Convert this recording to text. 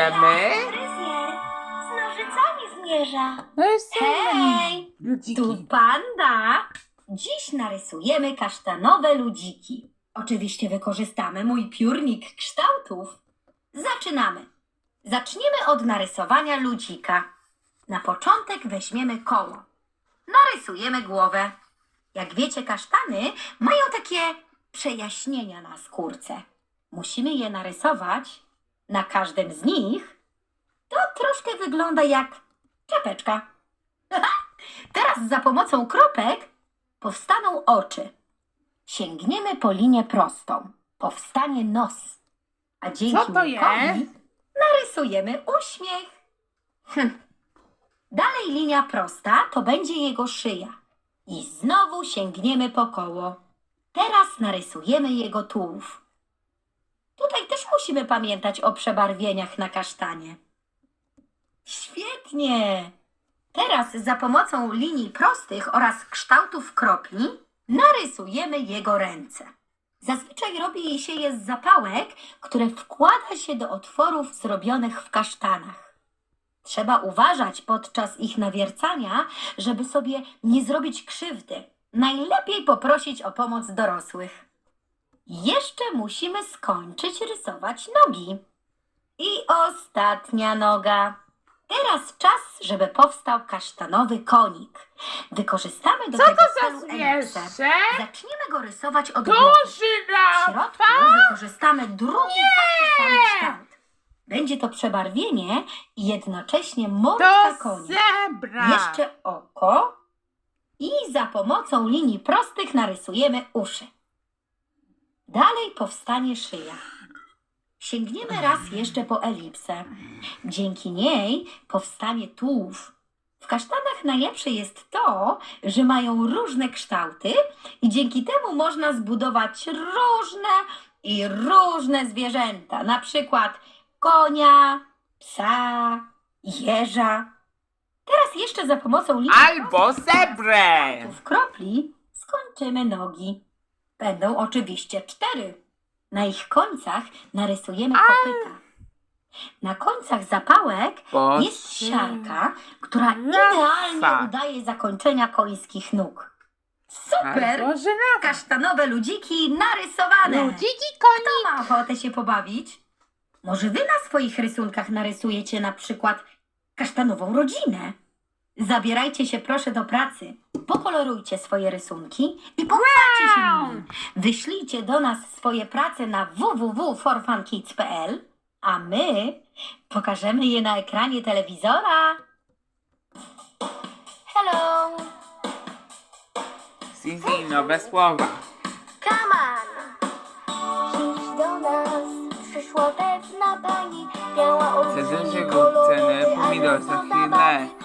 narysujemy? Fryzjer z nożycami zmierza. Narysujemy Hej, tu ludziki. panda. Dziś narysujemy kasztanowe ludziki. Oczywiście wykorzystamy mój piórnik kształtów. Zaczynamy. Zaczniemy od narysowania ludzika. Na początek weźmiemy koło. Narysujemy głowę. Jak wiecie, kasztany mają takie przejaśnienia na skórce. Musimy je narysować. Na każdym z nich to troszkę wygląda jak czapeczka. Teraz za pomocą kropek powstaną oczy. Sięgniemy po linię prostą. Powstanie nos. A dzięki Co to łukowi jest? narysujemy uśmiech. Hm. Dalej linia prosta to będzie jego szyja. I znowu sięgniemy po koło. Teraz narysujemy jego tułów. Musimy pamiętać o przebarwieniach na kasztanie. Świetnie! Teraz za pomocą linii prostych oraz kształtów kropli narysujemy jego ręce. Zazwyczaj robi się je z zapałek, które wkłada się do otworów zrobionych w kasztanach. Trzeba uważać podczas ich nawiercania, żeby sobie nie zrobić krzywdy. Najlepiej poprosić o pomoc dorosłych. Jeszcze musimy skończyć rysować nogi. I ostatnia noga. Teraz czas, żeby powstał kasztanowy konik. Wykorzystamy do Co tego to za celu elipsę. zwierzę? Zaczniemy go rysować od głowy. To W środku wykorzystamy drugi taki sam kształt. Będzie to przebarwienie i jednocześnie To konia. zebra. Jeszcze oko i za pomocą linii prostych narysujemy uszy. Dalej powstanie szyja. Sięgniemy raz jeszcze po elipsę. Dzięki niej powstanie tułów. W kasztanach najlepsze jest to, że mają różne kształty i dzięki temu można zbudować różne i różne zwierzęta, na przykład konia, psa, jeża. Teraz jeszcze za pomocą linii Albo zebrę! w kropli skończymy nogi. Będą oczywiście cztery. Na ich końcach narysujemy kopyta. Na końcach zapałek Bo jest siarka, która idealnie udaje zakończenia końskich nóg. Super! Albo żyrafa. Kasztanowe ludziki narysowane. Ludziki koni. Kto ma ochotę się pobawić? Może wy na swoich rysunkach narysujecie na przykład kasztanową rodzinę? Zabierajcie się proszę do pracy. Pokolorujcie swoje rysunki i pochwalcie się nimi. Wyślijcie do nas swoje prace na www.forfunkids.pl, a my pokażemy je na ekranie telewizora. Hello! Zizi, nowe słowa. Come on! Dziś do nas przyszła pewna pani, miała cenę pomidor za chwilę.